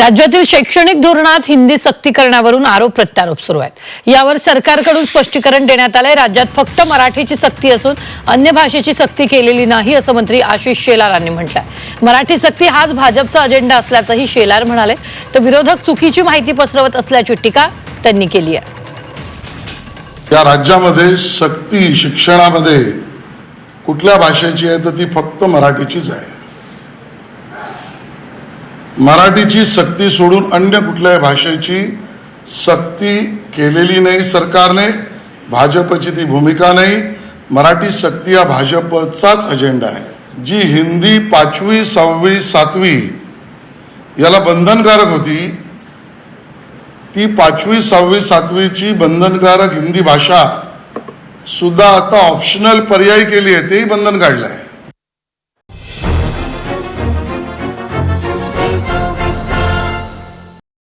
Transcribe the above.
राज्यातील शैक्षणिक धोरणात हिंदी सक्ती करण्यावरून आरोप प्रत्यारोप सुरू आहेत. यावर सरकारकडून स्पष्टीकरण देण्यात आलंय. राज्यात फक्त मराठीची सक्ती असून अन्य भाषेची सक्ती केलेली नाही असं मंत्री आशिष शेलारांनी म्हटलंय. मराठी सक्ती हाच भाजपचा अजेंडा असल्याचंही शेलार म्हणाले. तर विरोधक चुकीची माहिती पसरवत असल्याची टीका त्यांनी केली आहे. या राज्यामध्ये सक्ती शिक्षणामध्ये कुठल्या भाषेची आहे तर ती फक्त मराठीचीच आहे. मराठीची सक्ती सोडून अन्य कुठल्याही भाषेची सक्ती केलेली नाही सरकारने. भाजपची ती भूमिका नाही. मराठी सक्ती हा भाजपचाच अजेंडा आहे. जी हिंदी पाचवी सहावी सातवी याला बंधनकारक होती ती पाचवी सहावी सातवीची बंधनकारक हिंदी भाषा सुद्धा आता ऑप्शनल पर्याय केली आहे तेही बंधन काढलं आहे